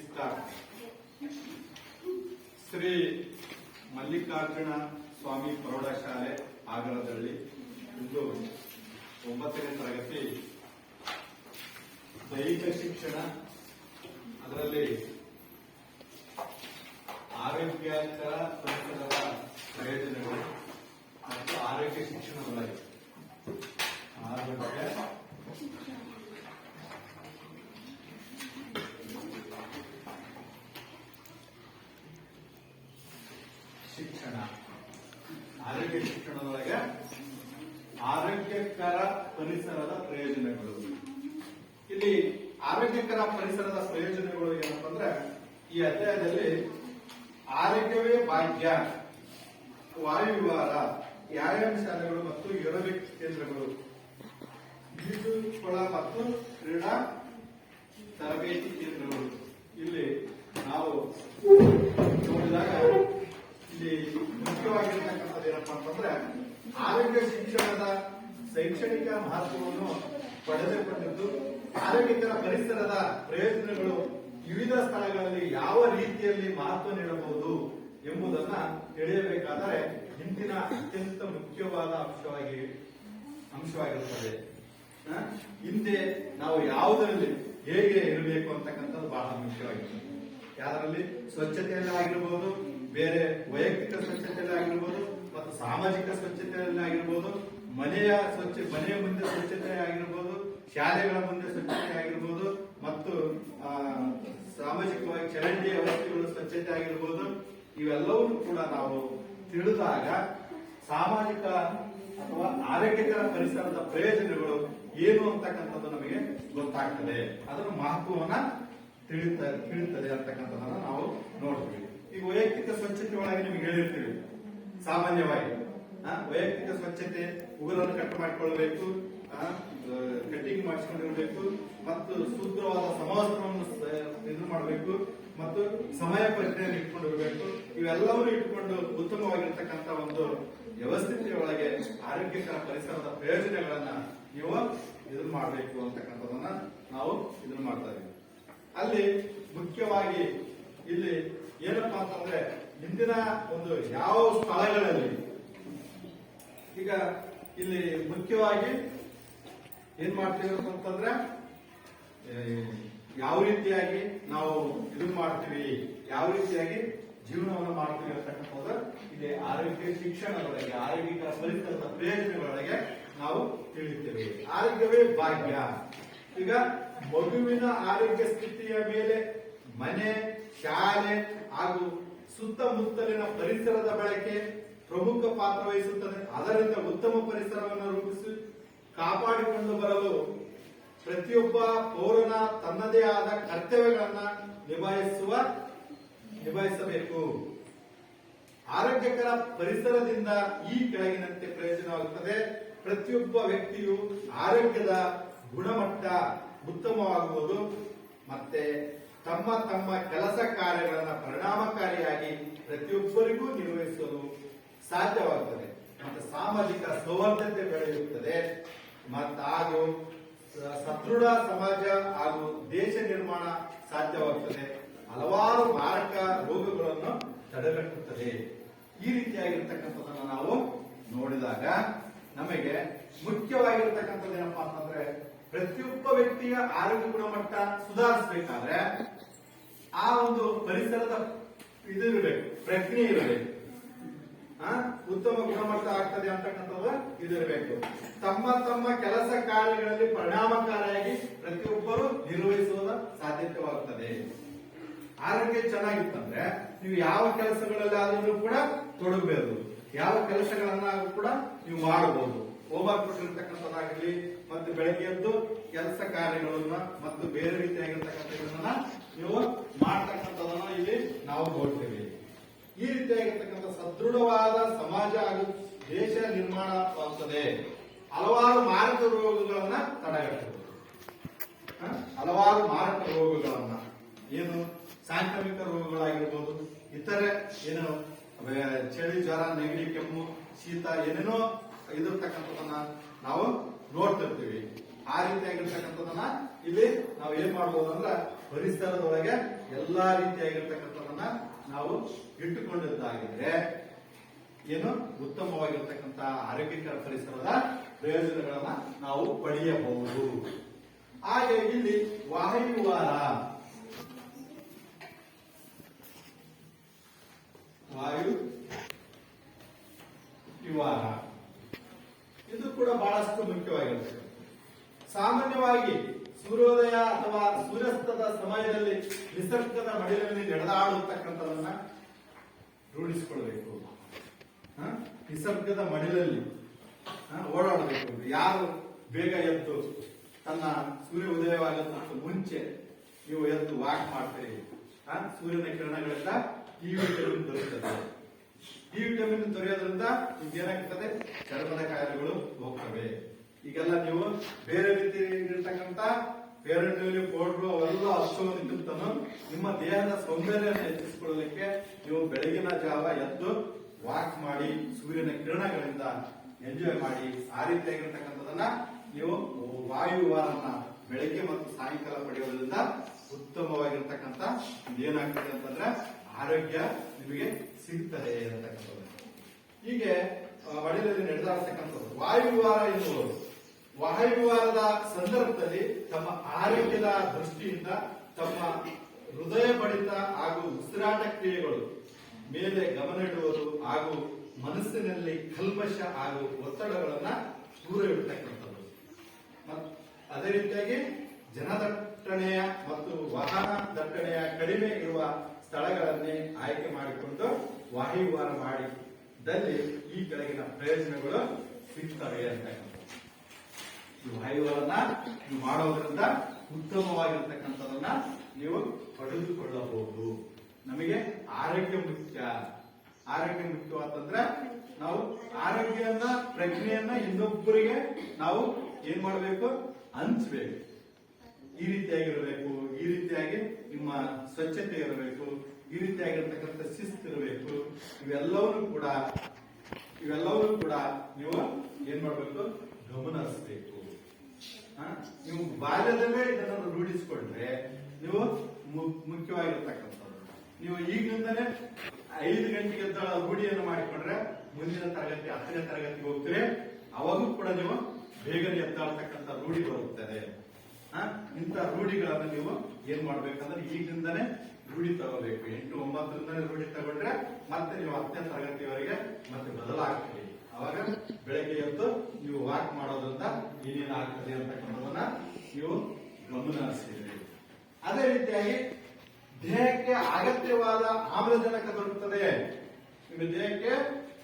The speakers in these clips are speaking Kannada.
ಸ್ಟಾರ್ಟ್ ಶ್ರೀ ಮಲ್ಲಿಕಾರ್ಜುನ ಸ್ವಾಮಿ ಪ್ರೌಢಶಾಲೆ ಆಗಲದಲ್ಲಿ ಇಂದು ಒಂಬತ್ತನೇ ತರಗತಿ. ದೈಹಿಕ ಶಿಕ್ಷಣ, ಅದರಲ್ಲಿ ಆರೋಗ್ಯಕರ ಪರಿಸರದ ಪ್ರಯೋಜನಗಳು ಮತ್ತು ಆರೋಗ್ಯ ಶಿಕ್ಷಣ ಆರೋಗ್ಯ ಶಿಕ್ಷಣದೊಳಗೆ ಆರೋಗ್ಯಕರ ಪರಿಸರದ ಪ್ರಯೋಜನಗಳು ಇಲ್ಲಿ ಆರೋಗ್ಯಕರ ಪರಿಸರದ ಪ್ರಯೋಜನಗಳು ಏನಪ್ಪ ಅಂದ್ರೆ ಈ ಆರೋಗ್ಯವೇ ಭಾಗ್ಯ ವಾಯುವಿಹಾರ ವ್ಯಾಯಾಮ ಶಾಲೆಗಳು ಮತ್ತು ಏರೋಬಿಕ್ ಕೇಂದ್ರಗಳು. ಈಜುಕೊಳ ಮತ್ತು ಕ್ರೀಡಾ ತರಬೇತಿ ಕೇಂದ್ರಗಳು. ಇಲ್ಲಿ ನಾವು ನೋಡಿದಾಗ ಇಲ್ಲಿ ಮುಖ್ಯವಾಗಿರ್ತಕ್ಕಂಥದ್ದು ಏನಪ್ಪಾ ಅಂತಂದ್ರೆ ಆರೋಗ್ಯ ಶಿಕ್ಷಣದ ಶೈಕ್ಷಣಿಕ ಮಹತ್ವವನ್ನು ಪಡೆದುಕೊಂಡಿದ್ದು ಆರೋಗ್ಯಕರ ಪರಿಸರದ ಪ್ರಯೋಜನಗಳು ವಿವಿಧ ಸ್ಥಳಗಳಲ್ಲಿ ಯಾವ ರೀತಿಯಲ್ಲಿ ಮಹತ್ವ ನೀಡಬಹುದು ಎಂಬುದನ್ನ ತಿಳಿಯಬೇಕಾದರೆ ಹಿಂದಿನ ಅತ್ಯಂತ ಮುಖ್ಯವಾದ ಅಂಶವಾಗಿ ಅಂಶವಾಗಿರುತ್ತದೆ? ಹಿಂದೆ ನಾವು ಯಾವುದರಲ್ಲಿ ಹೇಗೆ ಇರಬೇಕು ಅಂತಕ್ಕಂಥದ್ದು ಬಹಳ ಮುಖ್ಯವಾಗಿದೆ ಯಾರಲ್ಲಿ ಸ್ವಚ್ಛತೆಯಲ್ಲಿ ಆಗಿರ್ಬೋದು, ಬೇರೆ ವೈಯಕ್ತಿಕ ಸ್ವಚ್ಛತೆಯಲ್ಲಿ ಆಗಿರ್ಬೋದು ಮತ್ತು ಸಾಮಾಜಿಕ ಸ್ವಚ್ಛತೆಯಲ್ಲಿ ಆಗಿರ್ಬೋದು, ಮನೆಯ ಸ್ವಚ್ಛ, ಮನೆಯ ಮುಂದೆ ಸ್ವಚ್ಛತೆ ಆಗಿರ್ಬೋದು ಶಾಲೆಗಳ ಮುಂದೆ ಸ್ವಚ್ಛತೆ ಆಗಿರ್ಬೋದು ಮತ್ತು ಸಾಮಾಜಿಕವಾಗಿ ಚರಂಡಿಯ ವಸ್ತುಗಳು ಸ್ವಚ್ಛತೆ ಆಗಿರ್ಬೋದು ಇವೆಲ್ಲವನ್ನೂ ಕೂಡ ನಾವು ತಿಳಿದಾಗ ಸಾಮಾಜಿಕ ಅಥವಾ ಆರೋಗ್ಯಕರ ಪರಿಸರದ ಪ್ರಯೋಜನಗಳು ಏನು ಅಂತಕ್ಕಂಥದ್ದು ನಮಗೆ ಗೊತ್ತಾಗ್ತದೆ. ಅದರ ಮಹತ್ವವನ್ನ ತಿಳಿತ, ತಿಳಿತದೆ ಅಂತಕ್ಕಂಥದ್ದನ್ನ ನಾವು ನೋಡ್ತೀವಿ. ಈಗ ವೈಯಕ್ತಿಕ ಸ್ವಚ್ಛತೆ ಒಳಗೆ ನಿಮ್ಗೆ ಹೇಳಿರ್ತೀವಿ. ಸಾಮಾನ್ಯವಾಗಿ ವೈಯಕ್ತಿಕ ಸ್ವಚ್ಛತೆ ಉಗುರನ್ನು ಕಟ್ ಮಾಡಿಕೊಳ್ಬೇಕು ಕಟ್ಟಿಂಗ್ ಮಾಡಿಸ್ಕೊಂಡಿರ್ಬೇಕು ಮತ್ತು ಶುದ್ಧವಾದ ಸಮವಸ್ತ್ರವನ್ನು ಇದು ಮಾಡಬೇಕು ಮತ್ತು ಸಮಯ ಪರಿಚಯನ ಇಟ್ಕೊಂಡಿರಬೇಕು. ಇವೆಲ್ಲವನ್ನೂ ಇಟ್ಕೊಂಡು ಉತ್ತಮವಾಗಿರ್ತಕ್ಕಂಥ ಒಂದು ವ್ಯವಸ್ಥಿತಿಯೊಳಗೆ ಆರೋಗ್ಯಕರ ಪರಿಸರದ ಪ್ರಯೋಜನಗಳನ್ನ ನೀವು ಇದನ್ನ ಮಾಡಬೇಕು ಅಂತಕ್ಕಂಥದನ್ನ ನಾವು ಇದನ್ನ ಮಾಡ್ತಾ ಇದೀವಿ ಅಲ್ಲಿ ಮುಖ್ಯವಾಗಿ ಇಲ್ಲಿ ಏನಪ್ಪಾ ಅಂತಂದ್ರೆ ಹಿಂದಿನ ಒಂದು ಯಾವ ಸ್ಥಳಗಳಲ್ಲಿ ಈಗ ಇಲ್ಲಿ ಮುಖ್ಯವಾಗಿ ಏನ್ ಮಾಡ್ತೀವಿ ಅಂತಂದ್ರೆ ಯಾವ ರೀತಿಯಾಗಿ ನಾವು ಇದು ಮಾಡ್ತೀವಿ, ಯಾವ ರೀತಿಯಾಗಿ ಜೀವನವನ್ನು ಮಾಡ್ತೀವಿ ಅಂತಕ್ಕಂಥದ್ದು ಇಲ್ಲಿ ಆರೋಗ್ಯ ಶಿಕ್ಷಣದೊಳಗೆ ಆರೋಗ್ಯ ಪರಿಸರದ ಪ್ರಯೋಜನಗಳೊಳಗೆ ನಾವು ತಿಳಿಯುತ್ತೇವೆ. ಆರೋಗ್ಯವೇ ಭಾಗ್ಯ. ಈಗ ಮಗುವಿನ ಆರೋಗ್ಯ ಸ್ಥಿತಿಯ ಮೇಲೆ ಮನೆ, ಶಾಲೆ ಹಾಗೂ ಸುತ್ತಮುತ್ತಲಿನ ಪರಿಸರದ ಬಳಕೆ ಪ್ರಮುಖ ಪಾತ್ರ ವಹಿಸುತ್ತದೆ. ಅದರಿಂದ ಉತ್ತಮ ಪರಿಸರವನ್ನು ಕಾಪಾಡಿಕೊಂಡು ಬರಲು ಪ್ರತಿಯೊಬ್ಬ ಪೌರನ ತನ್ನದೇ ಆದ ಕರ್ತವ್ಯಗಳನ್ನ ನಿಭಾಯಿಸುವ, ನಿಭಾಯಿಸಬೇಕು. ಆರೋಗ್ಯಕರ ಪರಿಸರದಿಂದ ಈ ಕೆಳಗಿನಂತೆ ಪ್ರಯೋಜನವಾಗುತ್ತದೆ. ಪ್ರತಿಯೊಬ್ಬ ವ್ಯಕ್ತಿಯು ಆರೋಗ್ಯದ ಗುಣಮಟ್ಟ ಉತ್ತಮವಾಗುವುದು. ಮತ್ತೆ ತಮ್ಮ ತಮ್ಮ ಕೆಲಸ ಕಾರ್ಯಗಳನ್ನು ಪರಿಣಾಮಕಾರಿಯಾಗಿ ಪ್ರತಿಯೊಬ್ಬರಿಗೂ ನಿರ್ವಹಿಸಲು ಸಾಧ್ಯವಾಗುತ್ತದೆ. ಮತ್ತು ಸಾಮಾಜಿಕ ಸೌಹಾರ್ದತೆ ಬೆಳೆಯುತ್ತದೆ. ಮತ್ತು ಹಾಗೂ ಸದೃಢ ಸಮಾಜ ಹಾಗೂ ದೇಶ ನಿರ್ಮಾಣ ಸಾಧ್ಯವಾಗುತ್ತದೆ ಹಲವಾರು ಮಾರಕ ರೋಗಗಳನ್ನು ತಡೆಗಟ್ಟುತ್ತದೆ. ಈ ರೀತಿಯಾಗಿರ್ತಕ್ಕಂಥದ್ದನ್ನು ನಾವು ನೋಡಿದಾಗ ನಮಗೆ ಮುಖ್ಯವಾಗಿರ್ತಕ್ಕಂಥದ್ದು ಏನಪ್ಪಾ ಅಂತಂದ್ರೆ ಪ್ರತಿಯೊಬ್ಬ ವ್ಯಕ್ತಿಯ ಆರೋಗ್ಯ ಗುಣಮಟ್ಟ ಸುಧಾರಿಸಬೇಕಾದ್ರೆ ಆ ಒಂದು ಪರಿಸರದ ಇದು ಇರಬೇಕು, ಪ್ರಜ್ಞೆ ಇರಬೇಕು. ಉತ್ತಮ ಗುಣಮಟ್ಟ ಆಗ್ತದೆ ಅಂತಕ್ಕಂಥದ್ದು ಇದಿರಬೇಕು. ತಮ್ಮ ತಮ್ಮ ಕೆಲಸ ಕಾರ್ಯಗಳಲ್ಲಿ ಪರಿಣಾಮಕಾರಿಯಾಗಿ ಪ್ರತಿಯೊಬ್ಬರು ನಿರ್ವಹಿಸುವ ಸಾಧ್ಯತೆವಾಗುತ್ತದೆ ಆರೋಗ್ಯ ಚೆನ್ನಾಗಿತ್ತಂದ್ರೆ ನೀವು ಯಾವ ಕೆಲಸಗಳಲ್ಲಿ ಆದ್ರೂ ಕೂಡ ತೊಡಗಬಹುದು ಯಾವ ಕೆಲಸಗಳನ್ನಾದ್ರೂ ಕೂಡ ನೀವು ಮಾಡಬಹುದು. ಹೋಮ್ವರ್ಕ್ ಕೊಟ್ಟಿರ್ತಕ್ಕಂಥದ್ದಾಗಲಿ ಮತ್ತು ಬೆಳಗ್ಗೆ ಎದ್ದು ಕೆಲಸ ಕಾರ್ಯಗಳನ್ನ ಮತ್ತು ಬೇರೆ ರೀತಿಯಾಗಿರ್ತಕ್ಕಂಥ ನೀವು ಮಾಡ್ತಕ್ಕಂಥದನ್ನ ಇಲ್ಲಿ ನಾವು ನೋಡ್ತೇವೆ. ಈ ರೀತಿಯಾಗಿರ್ತಕ್ಕಂಥ ಸದೃಢವಾದ ಸಮಾಜ ಹಾಗೂ ದೇಶ ನಿರ್ಮಾಣವಾಗುತ್ತದೆ ಹಲವಾರು ಮಾರಕ ರೋಗಗಳನ್ನ ತಡೆಗಟ್ಟಬಹುದು? ಹಲವಾರು ಮಾರಕ ರೋಗಗಳನ್ನ. ಏನು? ಸಾಂಕ್ರಾಮಿಕ ರೋಗಗಳಾಗಿರ್ಬೋದು, ಇತರೆ ಏನು ಚಳಿ, ಜ್ವರ, ನೆಗಡಿ, ಕೆಮ್ಮು, ಶೀತ, ಏನೇನೋ ಇದಿರ್ತಕ್ಕಂಥದನ್ನ ನಾವು ನೋಡ್ತಿರ್ತೀವಿ. ಆ ರೀತಿಯಾಗಿರ್ತಕ್ಕಂಥದನ್ನ ಇಲ್ಲಿ ನಾವು ಏನ್ ಮಾಡ್ಬೋದು ಅಂದ್ರೆ ಪರಿಸರದೊಳಗೆ ಎಲ್ಲಾ ರೀತಿಯಾಗಿರ್ತಕ್ಕಂಥದನ್ನ ನಾವು ಇಟ್ಟುಕೊಂಡಿದ್ದಾಗಿದ್ರೆ ಏನು ಉತ್ತಮವಾಗಿರ್ತಕ್ಕಂತಹ ಆರೋಗ್ಯಕರ ಪರಿಸರದ ಪ್ರಯೋಜನಗಳನ್ನ ನಾವು ಪಡೆಯಬಹುದು. ಹಾಗೆ ಇಲ್ಲಿ ವಾಯುವಾರ ವಾಯು ವಿವಾರ ಇದು ಕೂಡ ಬಹಳಷ್ಟು ಮುಖ್ಯವಾಗಿರುತ್ತೆ. ಸಾಮಾನ್ಯವಾಗಿ ಸೂರ್ಯೋದಯ ಅಥವಾ ಸೂರ್ಯಾಸ್ತದ ಸಮಯದಲ್ಲಿ ನಿಸರ್ಗದ ಮಡಿಲಲ್ಲಿ ನಡೆದಾಡುತ್ತಕ್ಕಂಥದನ್ನ ರೂಢಿಸಿಕೊಳ್ಬೇಕು? ನಿಸರ್ಗದ ಮಡಿಲಲ್ಲಿ ಓಡಾಡಬೇಕು. ಯಾರು ಬೇಗ ಎದ್ದು ತನ್ನ ಸೂರ್ಯ ಮುಂಚೆ ನೀವು ಎದ್ದು ವಾಕ್ ಮಾಡ್ತೀರಿ? ಸೂರ್ಯನ ಕಿರಣಗಳಿಂದ ಈ ವಿಟಮಿನ್ ದೊರೆಯುತ್ತದೆ. ಈ ವಿಟಮಿನ್ ದೊರೆಯೋದ್ರಿಂದ ಏನಾಗ್ತದೆ? ಚರ್ಮದ ಕಾಯಿಲೆಗಳು ಹೋಗ್ತವೆ. ಈಗೆಲ್ಲ ನೀವು ಬೇರೆ ರೀತಿಯಲ್ಲಿರ್ತಕ್ಕಂಥ ಪೇರೆಂಟ್ ಪೌಡ್ರು ಅವೆಲ್ಲ ಹಚ್ಚೋದಿದ್ದನ್ನು ನಿಮ್ಮ ದೇಹದ ಸೌಂದರ್ಯನ ಹೆಚ್ಚಿಸಿಕೊಳ್ಳಲಿಕ್ಕೆ ನೀವು ಬೆಳಗಿನ ಜಾವ ಎದ್ದು ವಾಕ್ ಮಾಡಿ ಸೂರ್ಯನ ಕಿರಣಗಳಿಂದ ಎಂಜಾಯ್ ಮಾಡಿ ಆ ರೀತಿಯಾಗಿರ್ತಕ್ಕಂಥದನ್ನ ನೀವು ವಾಯುವಾರನ್ನ ಬೆಳಗ್ಗೆ ಮತ್ತು ಸಾಯಂಕಾಲ ಪಡೆಯುವುದರಿಂದ ಉತ್ತಮವಾಗಿರ್ತಕ್ಕಂಥ ಏನಾಗ್ತದೆ ಅಂತಂದ್ರೆ ಆರೋಗ್ಯ ನಿಮಗೆ ಸಿಗ್ತದೆ ಅಂತಕ್ಕಂಥದ್ದು. ಹೀಗೆ ನಡೆದಾಡ್ತಕ್ಕಂಥದ್ದು. ವಾಯುವಾರ ಎನ್ನುವರು ವಾಯುವಾರದ ಸಂದರ್ಭದಲ್ಲಿ ತಮ್ಮ ಆರೋಗ್ಯದ ದೃಷ್ಟಿಯಿಂದ ತಮ್ಮ ಹೃದಯ ಬಡಿತ ಹಾಗೂ ಉಸಿರಾಟ ಕ್ರಿಯೆಗಳು, ಮೇಲೆ ಗಮನ ಇಡುವುದು ಹಾಗೂ ಮನಸ್ಸಿನಲ್ಲಿ ಕಲ್ಮಶ ಹಾಗೂ ಒತ್ತಡಗಳನ್ನ ದೂರ ಇಡ್ತಕ್ಕಂಥದ್ದು ಅದೇ ರೀತಿಯಾಗಿ ಜನದಟ್ಟಣೆಯ ಮತ್ತು ವಾಹನ ದಟ್ಟಣೆಯ ಕಡಿಮೆ ಇರುವ ಸ್ಥಳಗಳನ್ನೇ ಆಯ್ಕೆ ಮಾಡಿಕೊಂಡು ವಾಯುವಾರ ಮಾಡಿದಲ್ಲಿ ಈ ಕೆಳಗಿನ ಪ್ರಯೋಜನಗಳು ಸಿಗ್ತವೆ ಅಂತಕ್ಕಂಥದ್ದು. ಈ ವಾಯುವಾರನ ನೀವು ಮಾಡೋದ್ರಿಂದ ಉತ್ತಮವಾಗಿರ್ತಕ್ಕಂಥದನ್ನ ನೀವು ಪಡೆದುಕೊಳ್ಳಬಹುದು. ನಮಗೆ ಆರೋಗ್ಯ ಮುಖ್ಯ. ಆರೋಗ್ಯ ಮುಖ್ಯವಾತಂದ್ರೆ ನಾವು ಆರೋಗ್ಯನ ಪ್ರಜ್ಞೆಯನ್ನ ಇನ್ನೊಬ್ಬರಿಗೆ ನಾವು ಏನ್ ಮಾಡಬೇಕು? ಹಂಚ್ಬೇಕು. ಈ ರೀತಿಯಾಗಿರಬೇಕು, ಈ ರೀತಿಯಾಗಿ ನಿಮ್ಮ ಸ್ವಚ್ಛತೆ ಇರಬೇಕು, ಈ ರೀತಿಯಾಗಿರ್ತಕ್ಕಂಥ ಶಿಸ್ತು ಇರಬೇಕು. ಇವೆಲ್ಲವನ್ನೂ ಕೂಡ ಇವೆಲ್ಲವನ್ನೂ ಕೂಡ ನೀವು ಏನ್ ಮಾಡಬೇಕು? ಗಮನ ಹರಿಸಬೇಕು ನೀವು ಬಾಲ್ಯದಲ್ಲೇ ಇದನ್ನು ರೂಢಿಸಿಕೊಂಡ್ರೆ ನೀವು ಮುಖ್ಯವಾಗಿರ್ತಕ್ಕಂಥದ್ದು ನೀವು ಈಗಿನಿಂದಲೇ ಐದು ಗಂಟೆಗೆ ರೂಢಿಯನ್ನು ಮಾಡಿಕೊಂಡ್ರೆ ಮುಂದಿನ ತರಗತಿ, ಹತ್ತನೇ ತರಗತಿಗೆ ಹೋಗ್ತೀರಿ. ಅವಾಗೂ ಕೂಡ ನೀವು ಬೇಗನೆ ಎದ್ದಾಡ್ತಕ್ಕಂಥ ರೂಢಿ ಬರುತ್ತದೆ. ಇಂಥ ರೂಢಿಗಳನ್ನು ನೀವು ಏನ್ ಮಾಡ್ಬೇಕಂದ್ರೆ ಈಗಿನಿಂದಲೇ ರೂಢಿ ತಗೋಬೇಕು. ಎಂಟು ಒಂಬತ್ತರಿಂದನೇ ರೂಢಿ ತಗೊಂಡ್ರೆ ಮತ್ತೆ ನೀವು ಹತ್ತನೇ ತರಗತಿವರೆಗೆ ಮತ್ತೆ ಬದಲಾಗ್ತೀರಿ ಅವಾಗ ಬೆಳಗ್ಗೆ ಎದ್ದು ನೀವು ವಾಕ್ ಮಾಡೋದ್ರಿಂದ ಏನೇನು ಆಗ್ತದೆ ಅಂತಕ್ಕಂಥದನ್ನ ನೀವು ಗಮನ ಅದೇ ರೀತಿಯಾಗಿ ದೇಹಕ್ಕೆ ಅಗತ್ಯವಾದ ಆಮ್ಲಜನಕ ದೊರಕುತ್ತದೆ ನಿಮ್ಮ ದೇಹಕ್ಕೆ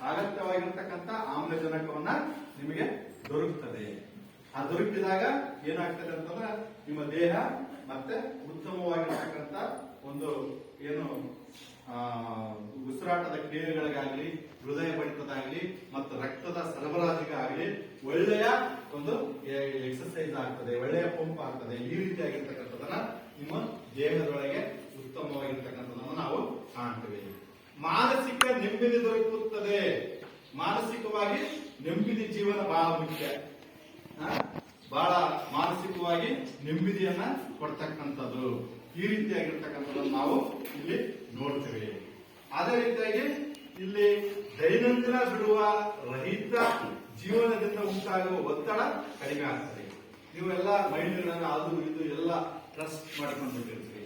ಅಗತ್ಯವಾಗಿರ್ತಕ್ಕಂಥ ಆಮ್ಲಜನಕವನ್ನ ನಿಮಗೆ ದೊರಕುತ್ತದೆ ಆ ದೊರಕಿದಾಗ ಏನಾಗ್ತದೆ ಅಂತಂದ್ರೆ ನಿಮ್ಮ ದೇಹ ಮತ್ತೆ ಉತ್ತಮವಾಗಿರ್ತಕ್ಕಂಥ ಒಂದು ಏನು ಉಸಿರಾಟದ ಕ್ರಿಯೆಗಳಿಗಾಗ್ಲಿ, ಹೃದಯ ಬಡಿತದಾಗ್ಲಿ ಮತ್ತು ರಕ್ತದ ಸರಬರಾಜಿಗಾಗ್ಲಿ ಒಳ್ಳೆಯ ಒಂದು ಎಕ್ಸರ್ಸೈಸ್ ಆಗ್ತದೆ, ಒಳ್ಳೆಯ ಪಂಪ್ ಆಗ್ತದೆ. ಈ ರೀತಿಯಾಗಿರ್ತಕ್ಕಂಥದನ್ನ ನಿಮ್ಮ ದೇಹದೊಳಗೆ ಉತ್ತಮವಾಗಿರ್ತಕ್ಕಂಥದನ್ನ ನಾವು ಕಾಣ್ತೇವೆ. ಮಾನಸಿಕ ನೆಮ್ಮದಿ ದೊರಕುತ್ತದೆ. ಮಾನಸಿಕವಾಗಿ ನೆಮ್ಮದಿ ಜೀವನ ಬಹಳ ಮುಖ್ಯ? ಬಹಳ ಮಾನಸಿಕವಾಗಿ ನೆಮ್ಮದಿಯನ್ನ ಕೊಡ್ತಕ್ಕಂಥದ್ದು. ಈ ರೀತಿಯಾಗಿರ್ತಕ್ಕಂಥದ್ದನ್ನು ನಾವು ಇಲ್ಲಿ ನೋಡ್ತೇವೆ. ಅದೇ ರೀತಿಯಾಗಿ ಇಲ್ಲಿ ದೈನಂದಿನ ಬಿಡುವ ರಹಿತ ಜೀವನದಿಂದ ಉಂಟಾಗುವ ಒತ್ತಡ ಕಡಿಮೆ ಆಗ್ತದೆ. ನೀವೆಲ್ಲ ಮೈಂಡ್ಗಳನ್ನ ಅದು ಇದು ಎಲ್ಲ ಟ್ರಸ್ಟ್ ಮಾಡ್ಕೊಂಡಿರ್ತೀರಿ?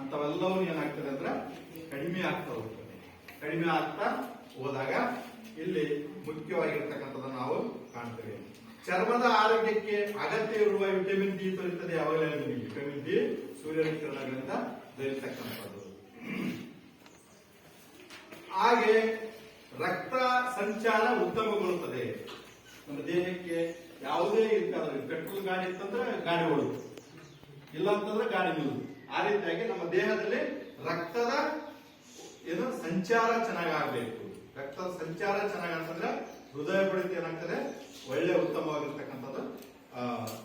ಅಂತವೆಲ್ಲವೂ ಏನಾಗ್ತದೆ ಅಂದ್ರೆ ಕಡಿಮೆ ಆಗ್ತಾ ಹೋಗ್ತದೆ. ಕಡಿಮೆ ಆಗ್ತಾ ಹೋದಾಗ ಇಲ್ಲಿ ಮುಖ್ಯವಾಗಿರ್ತಕ್ಕಂಥದ್ದನ್ನು ನಾವು ಕಾಣ್ತೇವೆ. ಚರ್ಮದ ಆರೋಗ್ಯಕ್ಕೆ ಅಗತ್ಯ ಇರುವ ವಿಟಮಿನ್ ಡಿ ದೊರೆಯುತ್ತದೆ ಯಾವಾಗಲೇ ವಿಟಮಿನ್ ಡಿ ಸೂರ್ಯನ ಕಿರಣಗಳಿಂದ ಹಾಗೆ ರಕ್ತ ಸಂಚಾರ ಉತ್ತಮಗೊಳ್ಳುತ್ತದೆ. ನಮ್ಮ ದೇಹಕ್ಕೆ ಯಾವುದೇ ಇರ್ತಾದ್ರೆ ಪೆಟ್ರೋಲ್ ಗಾಡಿ ಇತ್ತಂದ್ರೆ ಗಾಡಿ ಓಡುದು. ಇಲ್ಲ ಅಂತಂದ್ರೆ ಗಾಡಿ ನಿಲ್ಲುದು. ಆ ರೀತಿಯಾಗಿ ನಮ್ಮ ದೇಹದಲ್ಲಿ ರಕ್ತದ ಏನು ಸಂಚಾರ ಚೆನ್ನಾಗಾಗಬೇಕು. ರಕ್ತದ ಸಂಚಾರ ಚೆನ್ನಾಗಂತಂದ್ರೆ ಹೃದಯ ಬಡಿತ ಏನಾಗ್ತದೆ? ಒಳ್ಳೆ ಉತ್ತಮವಾಗಿರ್ತಕ್ಕಂಥದ್ದು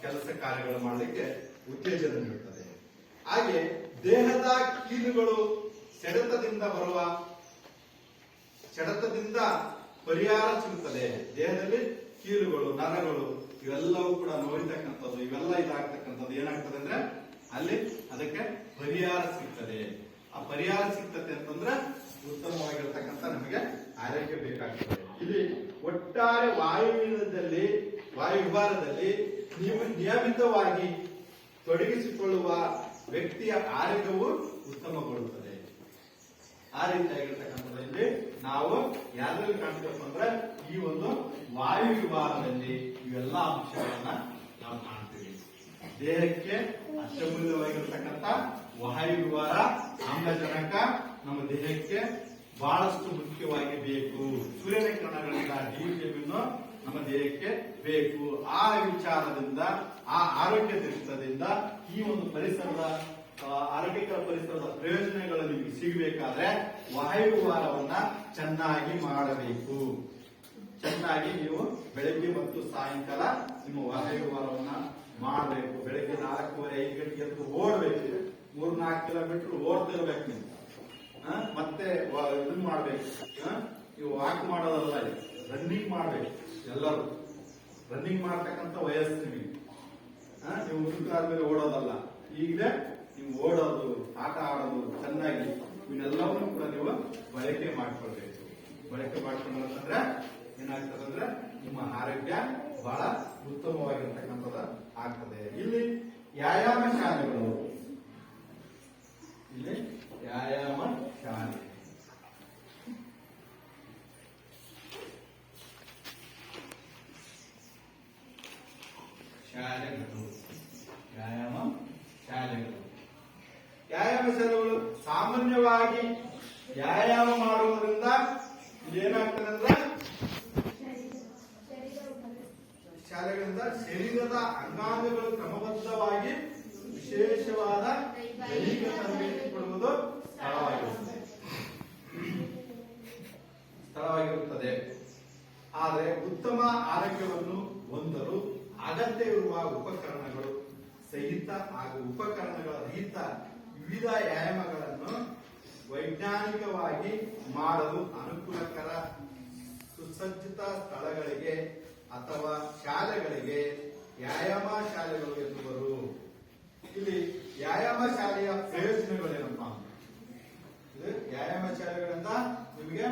ಕೆಲಸ ಕಾರ್ಯಗಳು ಮಾಡಲಿಕ್ಕೆ ಉತ್ತೇಜನ ನೀಡುತ್ತದೆ ಹಾಗೆ ದೇಹದ ಕೀಲುಗಳು ಸೆಡತದಿಂದ ಬರುವ, ಸೆಡತದಿಂದ ಪರಿಹಾರ ಸಿಗುತ್ತದೆ. ದೇಹದಲ್ಲಿ ಕೀಲುಗಳು, ನರಗಳು, ಇವೆಲ್ಲವೂ ಕೂಡ ನೋಡಿತಕ್ಕಂಥದ್ದು ಇವೆಲ್ಲ ಇದಾಗ್ತಕ್ಕಂಥದ್ದು ಏನಾಗ್ತದೆ ಅಂದ್ರೆ ಅಲ್ಲಿ ಅದಕ್ಕೆ ಪರಿಹಾರ ಸಿಗ್ತದೆ. ಆ ಪರಿಹಾರ ಸಿಗ್ತದೆ ಅಂತಂದ್ರೆ ಉತ್ತಮವಾಗಿರ್ತಕ್ಕಂಥ ನಮಗೆ ಆರೋಗ್ಯ ಬೇಕಾಗ್ತದೆ. ಇಲ್ಲಿ ಒಟ್ಟಾರೆ ವಾಯುವಿನದಲ್ಲಿ ವಾಯು ವಿಭಾಗದಲ್ಲಿ ನೀವು ನಿಯಮಿತವಾಗಿ ತೊಡಗಿಸಿಕೊಳ್ಳುವ ವ್ಯಕ್ತಿಯ ಆರೋಗ್ಯವು ಉತ್ತಮಗೊಳ್ಳುತ್ತದೆ. ಆ ರೀತಿಯಾಗಿರ್ತಕ್ಕಂಥದ್ದಲ್ಲಿ ನಾವು ಯಾವ್ದ್ರಲ್ಲಿ ಕಾಣ್ತೀವಪ್ಪ ಅಂದ್ರೆ, ಈ ಒಂದು ವಾಯು ವಿವಾಹದಲ್ಲಿ ಇವೆಲ್ಲ ಅಂಶಗಳನ್ನ ನಾವು ಕಾಣ್ತೀವಿ. ದೇಹಕ್ಕೆ ಅಷ್ಟಮೂಲ್ಯವಾಗಿರ್ತಕ್ಕಂಥ ವಾಯು ವಿವಾರ ಆಮ್ಲಜನಕ ನಮ್ಮ ದೇಹಕ್ಕೆ ಬಹಳಷ್ಟು ಮುಖ್ಯವಾಗಿ ಬೇಕು. ಸೂರ್ಯನ ಕಿರಣಗಳಿಂದ ಡಿ ನಮ್ಮ ದೇಹಕ್ಕೆ ಬೇಕು. ಆ ವಿಚಾರದಿಂದ, ಆ ಆರೋಗ್ಯ ದೃಷ್ಟದಿಂದ ಈ ಒಂದು ಪರಿಸರದ ಆರೋಗ್ಯಕರ ಪರಿಸರದ ಪ್ರಯೋಜನಗಳು ನಿಮಗೆ ಸಿಗಬೇಕಾದ್ರೆ ವಾಯುವಾರವನ್ನ ಚೆನ್ನಾಗಿ ಮಾಡಬೇಕು. ಚೆನ್ನಾಗಿ ನೀವು ಬೆಳಗ್ಗೆ ಮತ್ತು ಸಾಯಂಕಾಲ ನಿಮ್ಮ ವಾಯುವಾರವನ್ನ ಮಾಡಬೇಕು. ಬೆಳಗ್ಗೆ ನಾಲ್ಕೂವರೆ, ಐದು ಗಂಟೆಗೆ ಅಂತ ಓಡಬೇಕು. ಮೂರ್ ನಾಲ್ಕು ಕಿಲೋಮೀಟರ್ ಓಡ್ತಿರ್ಬೇಕು ನೀವು. ಮತ್ತೆ ಇದನ್ ಇದನ್ನ ಮಾಡ್ಬೇಕು. ನೀವು ವಾಕ್ ಮಾಡೋದಲ್ಲ ರನ್ನಿಂಗ್ ಮಾಡ್ಬೇಕು ಎಲ್ಲರೂ. ರನ್ನಿಂಗ್ ಮಾಡ್ತಕ್ಕಂಥ ವಯಸ್ಸು ನಿಮಗೆ. ಆ, ನೀವು ಮುಂದಾದ್ಮೇಲೆ ಓಡೋದಲ್ಲ. ಈಗಲೇ ನೀವು ಓಡೋದು ಆಟ ಆಡೋದು ಚೆನ್ನಾಗಿ ಇವನ್ನೆಲ್ಲವನ್ನೂ ಕೂಡ ನೀವು ಬಳಕೆ ಮಾಡ್ಕೊಳ್ಬೇಕು. ಬಳಕೆ ಮಾಡ್ಕೊಂಡ್ರೆ ಏನಾಗ್ತದಂದ್ರೆ ನಿಮ್ಮ ಆರೋಗ್ಯ ಬಹಳ ಉತ್ತಮವಾಗಿರ್ತಕ್ಕಂಥದ್ದು ಆಗ್ತದೆ. ಇಲ್ಲಿ ವ್ಯಾಯಾಮ ಶಾಲೆಗಳು? ಇಲ್ಲಿ ವ್ಯಾಯಾಮ ಶಾಲೆ ಶಾಲೆಗಳು ವ್ಯಾಯಾಮ ಶಾಲೆಗಳು ವ್ಯಾಯಾಮ ಶಾಲೆಗಳು ಸಾಮಾನ್ಯವಾಗಿ ವ್ಯಾಯಾಮ ಮಾಡುವುದರಿಂದ ಏನಾಗ್ತದೆ ಶಾಲೆಗಳಿಂದ ಶರೀರದ ಅಂಗಾಂಗಗಳು ಕ್ರಮಬದ್ಧವಾಗಿ ವಿಶೇಷವಾದ ದೈಹಿಕ ತರಬೇತಿ ಕೊಡುವುದು ಸ್ಥಳವಾಗಿರುತ್ತದೆ. ಸ್ಥಳವಾಗಿರುತ್ತದೆ. ಆದರೆ ಉತ್ತಮ ಆರೋಗ್ಯವನ್ನು ಹೊಂದಲು ಅಗತ್ಯವಿರುವ ಉಪಕರಣಗಳು, ಸಹಿತ ಹಾಗೂ ಉಪಕರಣಗಳ ರಹಿತ ವಿವಿಧ ವ್ಯಾಯಾಮಗಳನ್ನು ವೈಜ್ಞಾನಿಕವಾಗಿ ಮಾಡಲು ಅನುಕೂಲಕರ ಸುಸಜ್ಜಿತ ಸ್ಥಳಗಳಿಗೆ ಅಥವಾ ಶಾಲೆಗಳಿಗೆ ವ್ಯಾಯಾಮ ಶಾಲೆಗಳು ಎನ್ನುವರು ಇಲ್ಲಿ ವ್ಯಾಯಾಮ ಶಾಲೆಯ ಪ್ರಯೋಜನಗಳೇನಪ್ಪ? ವ್ಯಾಯಾಮ ಶಾಲೆಗಳಿಂದ ನಿಮಗೆ